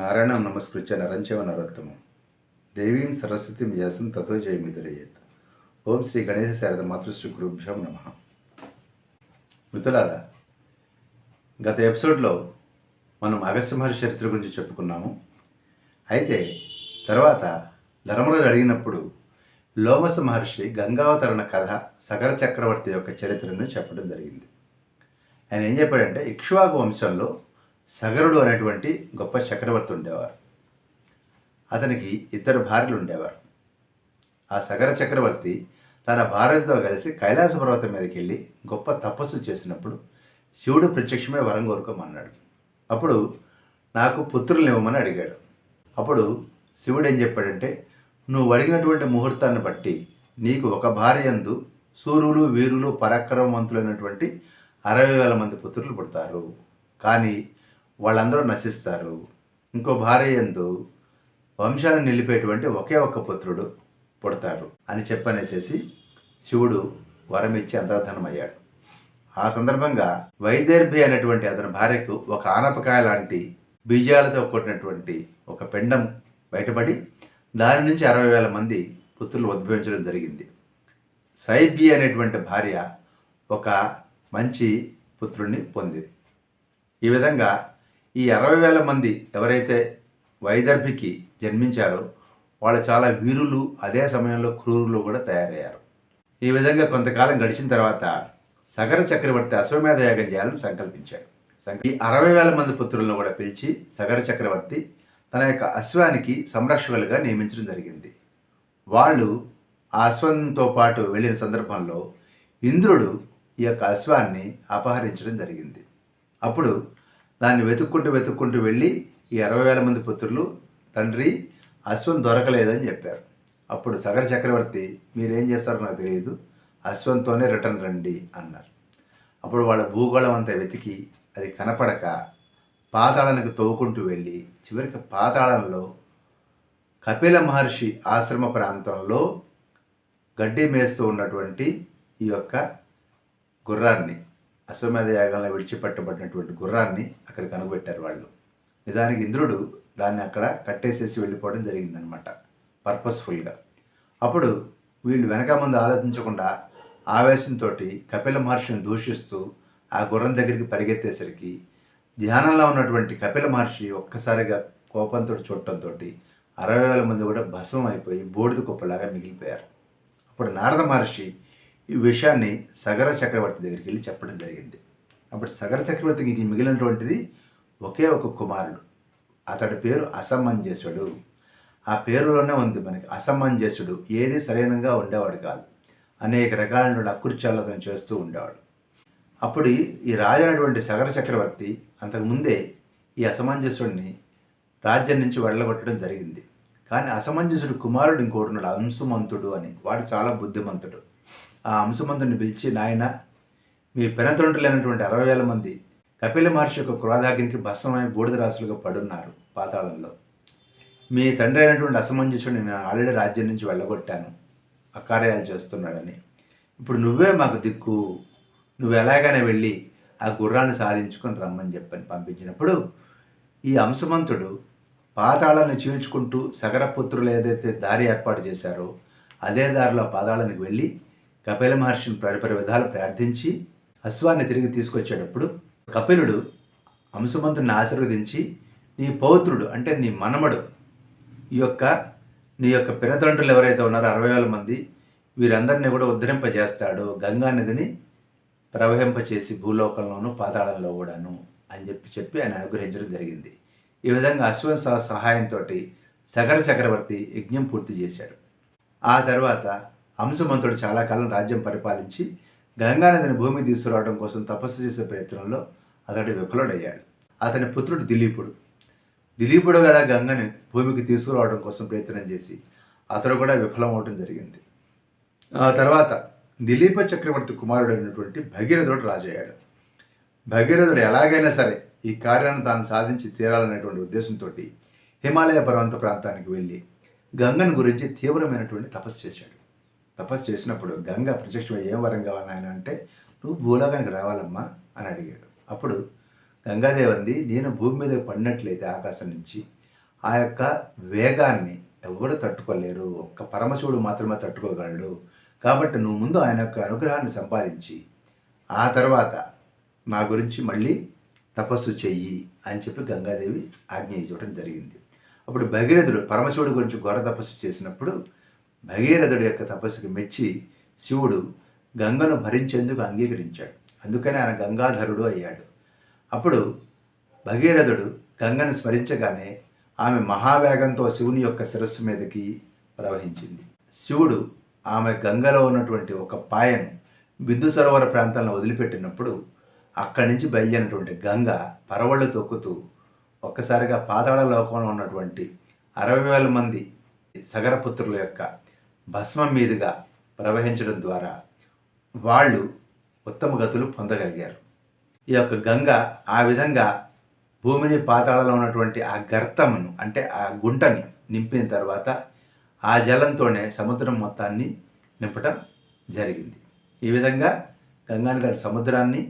నారాయణం నమస్కృత్య నరంచవ నరోత్తమం దేవీం సరస్వతిం వ్యాసం తతో జయమిదురయ్యేత్ ఓం శ్రీ గణేశ శారద మాతృశ్రీ గురుభ్యం నమ. మిత్రులారా గత ఎపిసోడ్లో మనం అగస్త్య మహర్షి చరిత్ర గురించి చెప్పుకున్నాము. అయితే తర్వాత ధర్మరాజు అడిగినప్పుడు లోమస మహర్షి గంగావతరణ కథ సగర చక్రవర్తి యొక్క చరిత్రను చెప్పడం జరిగింది. ఆయన ఏం చెప్పాడంటే ఇక్ష్వాకు వంశంలో సగరుడు అనేటువంటి గొప్ప చక్రవర్తి ఉండేవారు. అతనికి ఇద్దరు భార్యలు ఉండేవారు. ఆ సగర చక్రవర్తి తన భార్యతో కలిసి కైలాస పర్వతం మీదకి వెళ్ళి గొప్ప తపస్సు చేసినప్పుడు శివుడు ప్రత్యక్షమే వరం కోరుకోమన్నాడు. అప్పుడు నాకు పుత్రులను ఇవ్వమని అడిగాడు. అప్పుడు శివుడు ఏం చెప్పాడంటే నువ్వు అడిగినటువంటి ముహూర్తాన్ని బట్టి నీకు ఒక భార్య యందు సూర్యులు వీరులు పరాక్రమవంతులైనటువంటి అరవై వేల మంది పుత్రులు పుడతారు. కానీ వాళ్ళందరూ నశిస్తారు. ఇంకో భార్య యందు వంశాన్ని నిలిపేటువంటి ఒకే ఒక్క పుత్రుడు పుడతారు అని చెప్పనేసేసి శివుడు వరం ఇచ్చి అంతర్ధనమయ్యాడు. ఆ సందర్భంగా వైదర్భి అనేటువంటి అతని భార్యకు ఒక ఆనపకాయ లాంటి బీజాలతో కొట్టినటువంటి ఒక పిండం బయటపడి దాని నుంచి అరవై వేల మంది పుత్రులు ఉద్భవించడం జరిగింది. సైబి అనేటువంటి భార్య ఒక మంచి పుత్రుణ్ణి పొందింది. ఈ విధంగా ఈ అరవై వేల మంది ఎవరైతే వైదర్భికి జన్మించారో వాళ్ళు చాలా వీరులు అదే సమయంలో క్రూరులు కూడా తయారయ్యారు. ఈ విధంగా కొంతకాలం గడిచిన తర్వాత సగర చక్రవర్తి అశ్వమేధ యాగం చేయాలని సంకల్పించాడు. ఈ అరవై వేల మంది పుత్రులను కూడా పిలిచి సగర చక్రవర్తి తన యొక్క అశ్వానికి సంరక్షకులుగా నియమించడం జరిగింది. వాళ్ళు ఆ అశ్వంతో పాటు వెళ్ళిన సందర్భంలో ఇంద్రుడు ఈ యొక్క అశ్వాన్ని అపహరించడం జరిగింది. అప్పుడు దాన్ని వెతుక్కుంటూ వెతుక్కుంటూ వెళ్ళి ఈ అరవై వేల మంది పుత్రులు తండ్రి అశ్వం దొరకలేదని చెప్పారు. అప్పుడు సగర చక్రవర్తి మీరేం చేస్తారో నాకు తెలియదు అశ్వంతోనే రిటర్న్ రండి అన్నారు. అప్పుడు వాళ్ళ భూగోళం అంతా వెతికి అది కనపడక పాతాళానికి తవ్వుకుంటూ వెళ్ళి చివరికి పాతాళంలో కపిల మహర్షి ఆశ్రమ ప్రాంతంలో గడ్డి మేస్తూ ఉన్నటువంటి ఈ యొక్క గుర్రాన్ని అశ్వమేధ యాగంలో విడిచిపెట్టబడినటువంటి గుర్రాన్ని అక్కడ కనుగొట్టారు వాళ్ళు. నిజానికి ఇంద్రుడు దాన్ని అక్కడ కట్టేసేసి వెళ్ళిపోవడం జరిగిందనమాట పర్పస్ఫుల్గా. అప్పుడు వీళ్ళు వెనక ముందు ఆలోచించకుండా ఆవేశంతో కపిల మహర్షిని దూషిస్తూ ఆ గుర్రం దగ్గరికి పరిగెత్తేసరికి ధ్యానంలో ఉన్నటువంటి కపిల మహర్షి ఒక్కసారిగా కోపంతో చూడటంతో అరవై వేల మంది కూడా భస్మం అయిపోయి బూడిద కుప్పలాగా మిగిలిపోయారు. అప్పుడు నారద మహర్షి ఈ విషయాన్ని సగర చక్రవర్తి దగ్గరికి వెళ్ళి చెప్పడం జరిగింది. అప్పుడు సగర చక్రవర్తికి మిగిలినటువంటిది ఒకే ఒక కుమారుడు. అతడి పేరు అసమంజసుడు. ఆ పేరులోనే ఉంది మనకి అసమంజసుడు. ఏది సరైనగా ఉండేవాడు కాదు. అనేక రకాలైనటువంటి అకృత్యాలతో చేస్తూ ఉండేవాడు. అప్పుడు ఈ- ఈ రాజు అయినటువంటి సగర చక్రవర్తి అంతకుముందే ఈ అసమంజసుడిని రాజ్యం నుంచి వెళ్ళగొట్టడం జరిగింది. కానీ అసమంజసుడు కుమారుడు ఇంకోటి ఉన్నాడు అంశుమంతుడు అని. వాడు చాలా బుద్ధిమంతుడు. ఆ అంశుమంతుడిని పిలిచి నాయన మీ పెనతండ్రులైనటువంటి అరవై వేల మంది కపిల మహర్షి యొక్క క్రోధాగ్నికి భస్మమై బూడిద రాసులుగా పడున్నారు పాతాళంలో. మీ తండ్రి అయినటువంటి అసమంజసుడిని నేను ఆల్రెడీ రాజ్యం నుంచి వెళ్ళగొట్టాను. అకార్యాలు చేస్తున్నాడని. ఇప్పుడు నువ్వే మాకు దిక్కు. నువ్వు ఎలాగైనా వెళ్ళి ఆ గుర్రాన్ని సాధించుకొని రమ్మని చెప్పని పంపించినప్పుడు ఈ అంశమంతుడు పాతాళాన్ని చీల్చుకుంటూ సగరపుత్రులు ఏదైతే దారి ఏర్పాటు చేశారో అదే దారిలో పాతాళానికి వెళ్ళి కపిల మహర్షిని పరిపరి విధాలు ప్రార్థించి అశ్వాన్ని తిరిగి తీసుకొచ్చేటప్పుడు కపిలుడు అంశమంతుడిని ఆశీర్వదించి నీ పౌత్రుడు అంటే నీ మనమడు ఈ యొక్క నీ యొక్క పినతండ్రులు ఎవరైతే ఉన్నారో అరవై వేల మంది వీరందరినీ కూడా ఉద్ధరింపజేస్తాడు గంగా నదిని ప్రవహింపచేసి భూలోకంలోను పాతాళంలో కూడాను అని చెప్పి చెప్పి ఆయన అనుగ్రహించడం జరిగింది. ఈ విధంగా అశ్వ సహ- సహాయంతో సగర చక్రవర్తి యజ్ఞం పూర్తి చేశాడు. ఆ తర్వాత హంసమంతుడు చాలా కాలం రాజ్యం పరిపాలించి గంగానదిని భూమి తీసుకురావడం కోసం తపస్సు చేసే ప్రయత్నంలో అతడు విఫలుడయ్యాడు. అతని పుత్రుడు దిలీపుడు. దిలీపుడు కదా గంగని భూమికి తీసుకురావడం కోసం ప్రయత్నం చేసి అతడు కూడా విఫలమవడం జరిగింది. ఆ తర్వాత దిలీప చక్రవర్తి కుమారుడు అయినటువంటి భగీరథుడు రాజయ్యాడు. భగీరథుడు ఎలాగైనా సరే ఈ కార్యాన్ని తాను సాధించి తీరాలనేటువంటి ఉద్దేశంతో హిమాలయ పర్వత ప్రాంతానికి వెళ్ళి గంగను గురించి తీవ్రమైనటువంటి తపస్సు చేశాడు. తపస్సు చేసినప్పుడు గంగ ప్రత్యక్షమై ఏం వరం కావాలి ఆయన అంటే నువ్వు భూలోకానికి రావాలమ్మా అని అడిగాడు. అప్పుడు గంగాదేవంది నేను భూమి మీద పడినట్లయితే ఆకాశం నుంచి ఆ యొక్క వేగాన్ని ఎవరు తట్టుకోలేరు. ఒక్క పరమశివుడు మాత్రమే తట్టుకోగలడు. కాబట్టి నువ్వు ముందు ఆయన యొక్క అనుగ్రహాన్ని సంపాదించి ఆ తర్వాత నా గురించి మళ్ళీ తపస్సు చెయ్యి అని చెప్పి గంగాదేవి ఆజ్ఞ ఇవ్వడం జరిగింది. అప్పుడు భగీరథుడు పరమశివుడి గురించి ఘోర తపస్సు చేసినప్పుడు భగీరథుడి యొక్క తపస్సుకు మెచ్చి శివుడు గంగను భరించేందుకు అంగీకరించాడు. అందుకని ఆయన గంగాధరుడు అయ్యాడు. అప్పుడు భగీరథుడు గంగను స్మరించగానే ఆమె మహావేగంతో శివుని యొక్క శిరస్సు మీదకి ప్రవహించింది. శివుడు ఆమె గంగలో ఉన్నటువంటి ఒక పాయను బిందు సరోవర ప్రాంతాలను వదిలిపెట్టినప్పుడు అక్కడి నుంచి బయలుదేరినటువంటి గంగ పరవళ్ళు తొక్కుతూ ఒక్కసారిగా పాతాళ లోకంలో ఉన్నటువంటి అరవై వేల మంది సగరపుత్రుల యొక్క భస్మం మీదుగా ప్రవహించడం ద్వారా వాళ్ళు ఉత్తమ గతులు పొందగలిగారు. ఈ యొక్క గంగ ఆ విధంగా భూమిని పాతాళలో ఉన్నటువంటి ఆ గర్తమును అంటే ఆ గుంటని నింపిన తర్వాత ఆ జలంతోనే సముద్రం మొత్తాన్ని నింపటం జరిగింది. ఈ విధంగా గంగానది సముద్రాన్ని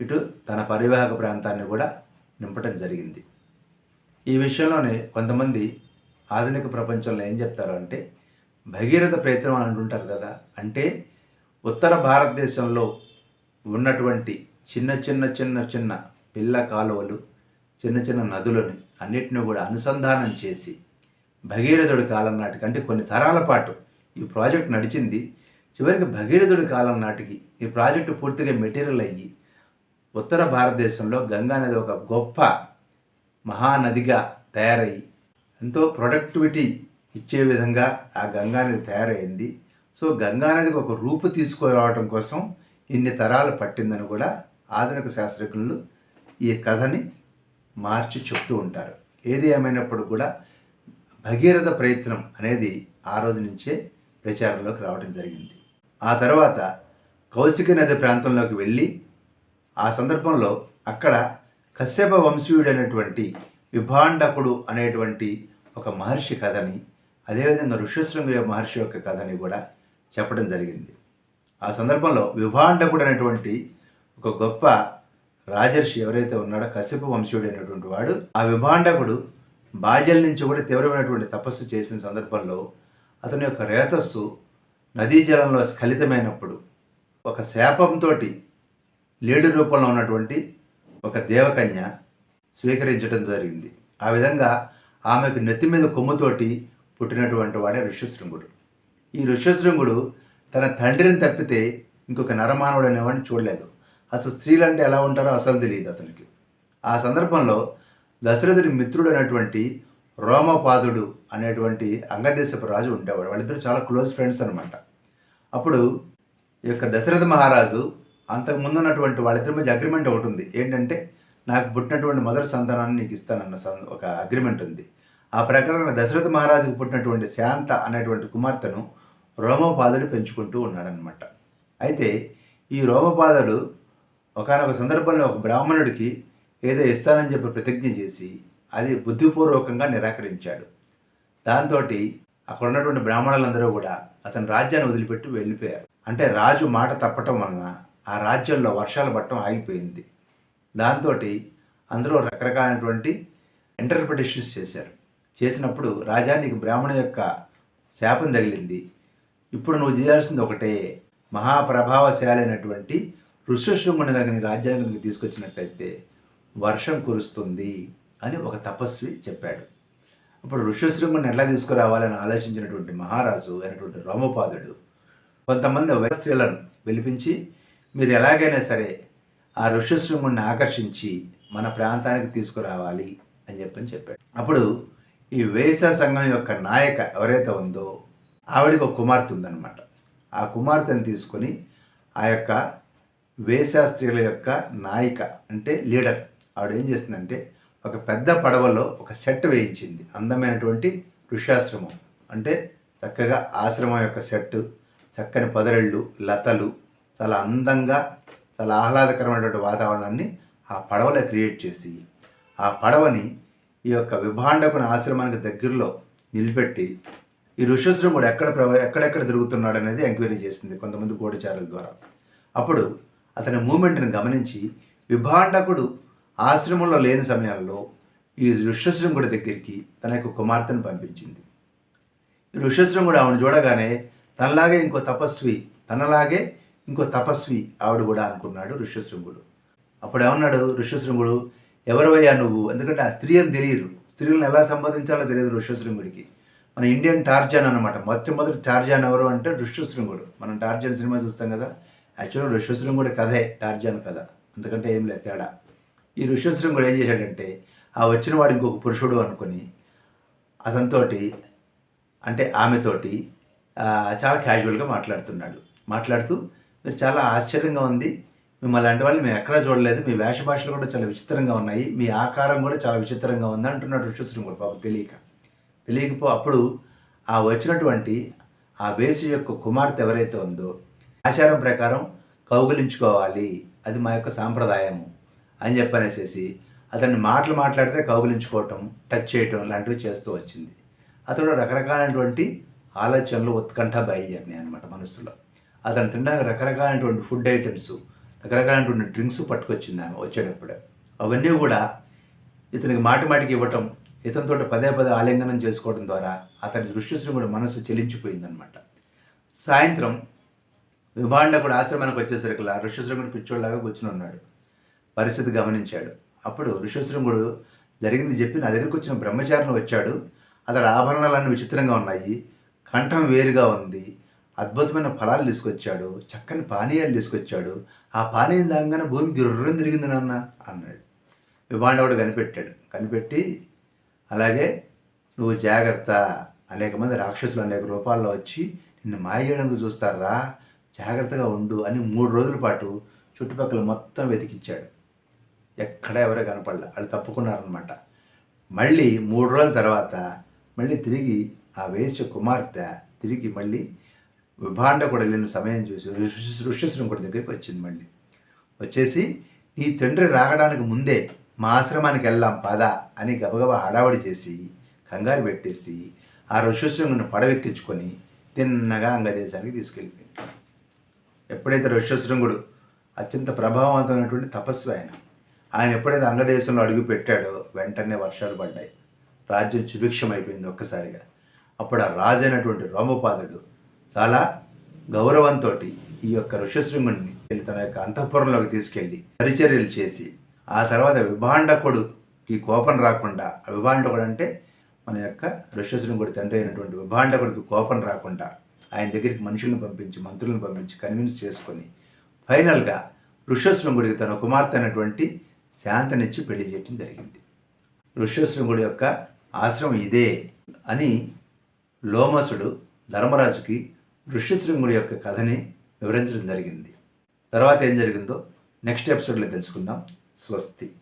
ఇటు తన పరివాహక ప్రాంతాన్ని కూడా నింపటం జరిగింది. ఈ విషయంలోనే కొంతమంది ఆధునిక ప్రపంచంలో ఏం చెప్తారు అంటే భగీరథ ప్రయత్నం అని అంటుంటారు కదా అంటే ఉత్తర భారతదేశంలో ఉన్నటువంటి చిన్న చిన్న చిన్న చిన్న పిల్ల కాలువలు చిన్న చిన్న నదులని అన్నిటిని కూడా అనుసంధానం చేసి భగీరథుడి కాలం నాటికి అంటే కొన్ని తరాల పాటు ఈ ప్రాజెక్ట్ నడిచింది. చివరికి భగీరథుడి కాలం నాటికి ఈ ప్రాజెక్టు పూర్తిగా మెటీరియల్ అయ్యి ఉత్తర భారతదేశంలో గంగా నది ఒక గొప్ప మహానదిగా తయారయ్యి ఎంతో ప్రొడక్టివిటీ ఇచ్చే విధంగా ఆ గంగా నది తయారైంది. సో గంగా నదికి ఒక రూపు తీసుకురావటం కోసం ఇన్ని తరాలు పట్టిందని కూడా ఆధునిక శాస్త్రజ్ఞులు ఈ కథని మార్చి చెప్తూ ఉంటారు. ఏది ఏమైనప్పుడు కూడా భగీరథ ప్రయత్నం అనేది ఆ రోజు నుంచే ప్రచారంలోకి రావడం జరిగింది. ఆ తర్వాత కౌశిక నది ప్రాంతంలోకి వెళ్ళి ఆ సందర్భంలో అక్కడ కశ్యప వంశీయుడైనటువంటి విభాండకుడు అనేటువంటి ఒక మహర్షి కథని అదేవిధంగా ఋష్యశృంగ మహర్షి యొక్క కథని కూడా చెప్పడం జరిగింది. ఆ సందర్భంలో విభాండకుడు అనేటువంటి ఒక గొప్ప రాజర్షి ఎవరైతే ఉన్నాడో కశ్యప వంశీయుడు అనేటువంటి వాడు ఆ విభాండకుడు బాజ్యం నుంచి కూడా తీవ్రమైనటువంటి తపస్సు చేసిన సందర్భంలో అతని యొక్క రేతస్సు నదీ జలంలో స్ఖలితమైనప్పుడు ఒక శాపంతో లేడు రూపంలో ఉన్నటువంటి ఒక దేవకన్య స్వీకరించడం జరిగింది. ఆ విధంగా ఆమెకు నెత్తి మీద కొమ్ముతోటి పుట్టినటువంటి వాడే ఋష్యశృంగుడు. ఈ ఋష్యశృంగుడు తన తండ్రిని తప్పితే ఇంకొక నరమానవుడు అనేవాడిని చూడలేదు. అసలు స్త్రీలు అంటే ఎలా ఉంటారో అసలు తెలియదు అతనికి. ఆ సందర్భంలో దశరథుడి మిత్రుడు అనేటువంటి రోమపాదుడు అనేటువంటి అంగదేశపు రాజు ఉండేవాడు. వాళ్ళిద్దరు చాలా క్లోజ్ ఫ్రెండ్స్ అనమాట అప్పుడు ఈ యొక్క దశరథ మహారాజు అంతకు ముందు ఉన్నటువంటి వాళ్ళిద్దరి మధ్య అగ్రిమెంట్ ఒకటి ఉంది. ఏంటంటే నాకు పుట్టినటువంటి మొదటి సంతానాన్ని నీకు ఇస్తానన్న ఒక అగ్రిమెంట్ ఉంది. ఆ ప్రకారం దశరథ మహారాజుకు పుట్టినటువంటి శాంత అనేటువంటి కుమార్తెను రోమపాదుడు పెంచుకుంటూ ఉన్నాడనమాట అయితే ఈ రోమపాదుడు ఒకనొక సందర్భంలో ఒక బ్రాహ్మణుడికి ఏదో ఇస్తానని చెప్పి ప్రతిజ్ఞ చేసి అది బుద్ధిపూర్వకంగా నిరాకరించాడు. దాంతో అక్కడ ఉన్నటువంటి బ్రాహ్మణులందరూ కూడా అతని రాజ్యాన్ని వదిలిపెట్టి వెళ్ళిపోయారు. అంటే రాజు మాట తప్పటం వలన ఆ రాజ్యంలో వర్షాలు పట్టడం ఆగిపోయింది. దాంతో అందరూ రకరకాలైనటువంటి ఇంటర్ప్రిటేషన్స్ చేశారు. చేసినప్పుడు రాజా నీకు బ్రాహ్మణ యొక్క శాపం తగిలింది. ఇప్పుడు నువ్వు చేయాల్సింది ఒకటే. మహాప్రభావశాలైనటువంటి ఋష్యశృంగుని ఋషశృంగుని కనుక రాజ్యానికి తీసుకొచ్చినట్లయితే వర్షం కురుస్తుంది అని ఒక తపస్వి చెప్పాడు. అప్పుడు ఋష్యశృంగుని ఎట్లా తీసుకురావాలని ఆలోచించినటువంటి మహారాజు అయినటువంటి రోమపాదుడు కొంతమంది వైస్త్రీలను పిలిపించి మీరు ఎలాగైనా సరే ఆ ఋష్యశృంగుణ్ణి ఆకర్షించి మన ప్రాంతానికి తీసుకురావాలి అని చెప్పని చెప్పాడు. అప్పుడు ఈ వేశ్య సంఘం యొక్క నాయక ఎవరైతే ఉందో ఆవిడకి ఒక కుమార్తె ఉందన్నమాట. ఆ కుమార్తెను తీసుకొని ఆ యొక్క వేసా స్త్రీల యొక్క నాయిక అంటే లీడర్ ఆవిడ ఏం చేస్తుందంటే ఒక పెద్ద పడవలో ఒక సెట్ వేయించింది. అందమైనటువంటి ఋష్యాశ్రమం అంటే చక్కగా ఆశ్రమం యొక్క సెట్ చక్కని పొదరెళ్ళు లతలు చాలా అందంగా చాలా ఆహ్లాదకరమైనటువంటి వాతావరణాన్ని ఆ పడవలో క్రియేట్ చేసి ఆ పడవని ఈ యొక్క విభాండకుని ఆశ్రమానికి దగ్గరలో నిలబెట్టి ఈ ఋషశృంగుడు ఎక్కడ ప్రవ ఎక్కడెక్కడ తిరుగుతున్నాడు అనేది ఎంక్వైరీ చేసింది కొంతమంది గోడచారుల ద్వారా. అప్పుడు అతని మూమెంట్ని గమనించి విభాండకుడు ఆశ్రమంలో లేని సమయాల్లో ఈ ఋష్యశృంగుడి దగ్గరికి తన యొక్క కుమార్తెను పంపించింది. ఈ ఋష్యశృంగుడు ఆవిడ చూడగానే తనలాగే ఇంకో తపస్వి తనలాగే ఇంకో తపస్వి ఆవిడ కూడా అనుకున్నాడు ఋష్యశృంగుడు అప్పుడు ఏమన్నాడు ఋష్యశృంగుడు ఎవరివయ్యా నువ్వు? ఎందుకంటే ఆ స్త్రీ అని తెలియదు. స్త్రీలను ఎలా సంబోధించాలో తెలియదు ఋష్యశృంగుడికి. మన ఇండియన్ టార్జాన్ అనమాట మొట్టమొదటి టార్జాన్ ఎవరు అంటే ఋష్యశృంగుడు. మనం టార్జాన్ సినిమా చూస్తాం కదా. యాక్చువల్గా ఋష్యశృంగుడి కథే టార్జాన్ కథ. అంతకంటే ఏం లేదు తేడా. ఈ ఋష్యశృంగుడు ఏం చేశాడంటే ఆ వచ్చిన వాడు ఇంకొక పురుషుడు అనుకొని అతనితోటి అంటే ఆమెతోటి చాలా క్యాజువల్గా మాట్లాడుతున్నాడు. మాట్లాడుతూ మీరు చాలా ఆశ్చర్యంగా ఉంది. మిమ్మల్ని అంటే వాళ్ళు మేము ఎక్కడా చూడలేదు. మీ వేష భాషలు కూడా చాలా విచిత్రంగా ఉన్నాయి. మీ ఆకారం కూడా చాలా విచిత్రంగా ఉంది అంటున్నాడు ఋషశ్రీముడు పాపం తెలియక. తెలియకపో అప్పుడు ఆ వచ్చినటువంటి ఆ వేసు యొక్క కుమార్తె ఎవరైతే ఉందో ఆచారం ప్రకారం కౌగులించుకోవాలి. అది మా యొక్క సాంప్రదాయము అని చెప్పనేసేసి అతన్ని మాటలు మాట్లాడితే కౌగులించుకోవటం టచ్ చేయటం లాంటివి చేస్తూ వచ్చింది. అతడు రకరకాలైనటువంటి ఆలోచనలు ఉత్కంఠ బయలుదేరినాయి అనమాట మనసులో అతను తినడానికి రకరకాలైనటువంటి ఫుడ్ ఐటమ్స్ రకరకాలైనటువంటి డ్రింక్స్ పట్టుకొచ్చింది ఆమె వచ్చేటప్పుడు. అవన్నీ కూడా ఇతనికి మాటి మాటికి ఇవ్వటం ఇతనితో పదే పదే ఆలింగనం చేసుకోవడం ద్వారా అతని దృష్టిశ్రీ మనసు చెలించిపోయిందనమాట సాయంత్రం విభాండకుడు ఆశ్రమానికి వచ్చేసరికి ఋష్యశృంగుడు పిచ్చోళ్ళలాగా కూర్చుని ఉన్నాడు. పరిస్థితి గమనించాడు. అప్పుడు ఋషశృంగుడు జరిగింది చెప్పి నా దగ్గరికి వచ్చిన బ్రహ్మచారిని వచ్చాడు. అతడు ఆభరణాలన్నీ విచిత్రంగా ఉన్నాయి. కంఠం వేరుగా ఉంది. అద్భుతమైన ఫలాలు తీసుకొచ్చాడు చక్కని పానీయాలు తీసుకొచ్చాడు. ఆ పానీయం దాగానే భూమి గిర్రం తిరిగింది నాన్న అన్నాడు. విభాండవుడు కనిపెట్టాడు. కనిపెట్టి అలాగే నువ్వు జాగ్రత్త. అనేక మంది రాక్షసులు అనేక రూపాల్లో వచ్చి నిన్ను మాయ చేయడానికి చూస్తారా? జాగ్రత్తగా ఉండు అని మూడు రోజుల పాటు చుట్టుపక్కల మొత్తం వెతికించాడు. ఎక్కడ ఎవరో కనపడలే. వాళ్ళు తప్పుకున్నారనమాట మళ్ళీ మూడు రోజుల తర్వాత మళ్ళీ తిరిగి ఆ వేశ్య కుమార్తె తిరిగి మళ్ళీ విభాండ కూడా వెళ్ళిన సమయం చూసి ఋష్యశృంగుడి దగ్గరికి వచ్చింది మళ్ళీ. వచ్చేసి నీ తండ్రి రాగడానికి ముందే మా ఆశ్రమానికి వెళ్దాం పద అని గబగబా హడావడి చేసి కంగారు పెట్టేసి ఆ ఋష్యశృంగుని పడవెక్కించుకొని తిన్నగా అంగదేశానికి తీసుకెళ్ళిపోయింది. ఎప్పుడైతే ఋష్యశృంగుడు అత్యంత ప్రభావవంతమైనటువంటి తపస్వి ఆయన ఆయన ఎప్పుడైతే అంగదేశంలో అడుగు పెట్టాడో వెంటనే వర్షాలు పడ్డాయి. రాజ్యం సుభిక్షం అయిపోయింది ఒక్కసారిగా. అప్పుడు ఆ రాజు అయినటువంటి రోమపాదుడు చాలా గౌరవంతో ఈ యొక్క ఋషశృంగుడిని వెళ్ళి తన యొక్క అంతఃపురంలోకి తీసుకెళ్ళి పరిచర్యలు చేసి ఆ తర్వాత విభాండకుడుకి కోపం రాకుండా ఆ విభాండకుడు అంటే మన యొక్క ఋషశృంగుడి తండ్రి అయినటువంటి విభాండకుడికి కోపం రాకుండా ఆయన దగ్గరికి మనుషులను పంపించి మంత్రులను పంపించి కన్విన్స్ చేసుకొని ఫైనల్గా ఋషశృంగుడికి తన కుమార్తె అయినటువంటి శాంతనిచ్చి పెళ్ళి చేయటం జరిగింది. ఋషశృంగుడి యొక్క ఆశ్రమం ఇదే అని లోమసుడు ధర్మరాజుకి ఋష్యశృంగుడి యొక్క కథని వివరించడం జరిగింది. తర్వాత ఏం జరిగిందో నెక్స్ట్ ఎపిసోడ్లో తెలుసుకుందాం. స్వస్తి.